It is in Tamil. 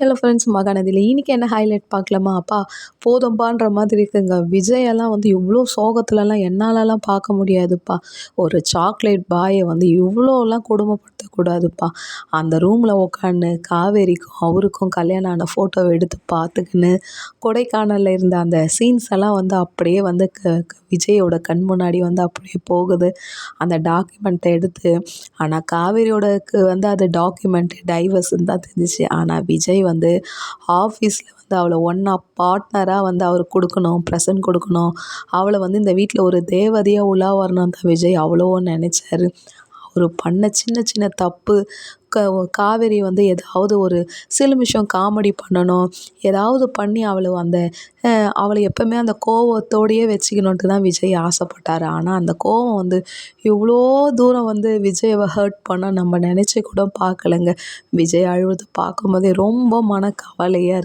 ஹலோ ஃப்ரெண்ட்ஸ் மகாநதியில் இன்னைக்கு என்ன ஹைலைட் பார்க்கலாமா? அப்பா போதும்பான்ற மாதிரி இருக்குங்க. விஜயெல்லாம் வந்து இவ்வளோ சோகத்துலலாம் என்னாலலாம் பார்க்க முடியாதுப்பா. ஒரு சாக்லேட் பாயை வந்து இவ்வளோலாம் கொடுமைப்படுத்தக்கூடாதுப்பா. அந்த ரூமில் உட்காந்து காவேரிக்கும் அவருக்கும் கல்யாணம் ஆன ஃபோட்டோவை எடுத்து பார்த்துக்கின்னு கொடைக்கானலில் இருந்த அந்த சீன்ஸ் எல்லாம் வந்து அப்படியே வந்து க க- விஜயோட கண் முன்னாடி வந்து அப்படியே போகுது. அந்த டாக்குமெண்ட்டை எடுத்து ஆனால் காவேரியோடக்கு வந்து அது டாக்குமெண்ட் டைவர்ஸ்ன்னு தான் தெரிஞ்சிச்சு. ஆனால் விஜய் வந்து ஆஃபீஸில் வந்து அவளை ஒன்றா பார்ட்னராக வந்து அவருக்கு கொடுக்கணும் ப்ரெசன்ட் கொடுக்கணும். அவளை வந்து இந்த வீட்டில் ஒரு தேவதையாக உலா வரணும் தான் விஜய். அவ்வளோ நினச்சாரு. அவர் பண்ண சின்ன சின்ன தப்பு க காவேரி வந்து ஏதாவது ஒரு சிலுமிஷம் காமெடி பண்ணணும் ஏதாவது பண்ணி அவளை அந்த அவளை எப்பவுமே அந்த கோவத்தோடையே வச்சுக்கணுன்ட்டு தான் விஜய் ஆசைப்பட்டாரு. ஆனால் அந்த கோவம் வந்து இவ்வளோ தூரம் வந்து விஜயவை ஹர்ட் பண்ண நம்ம நினச்சி கூட பார்க்கலங்க. விஜய் அழுவது பார்க்கும்போதே ரொம்ப மன கவலையாக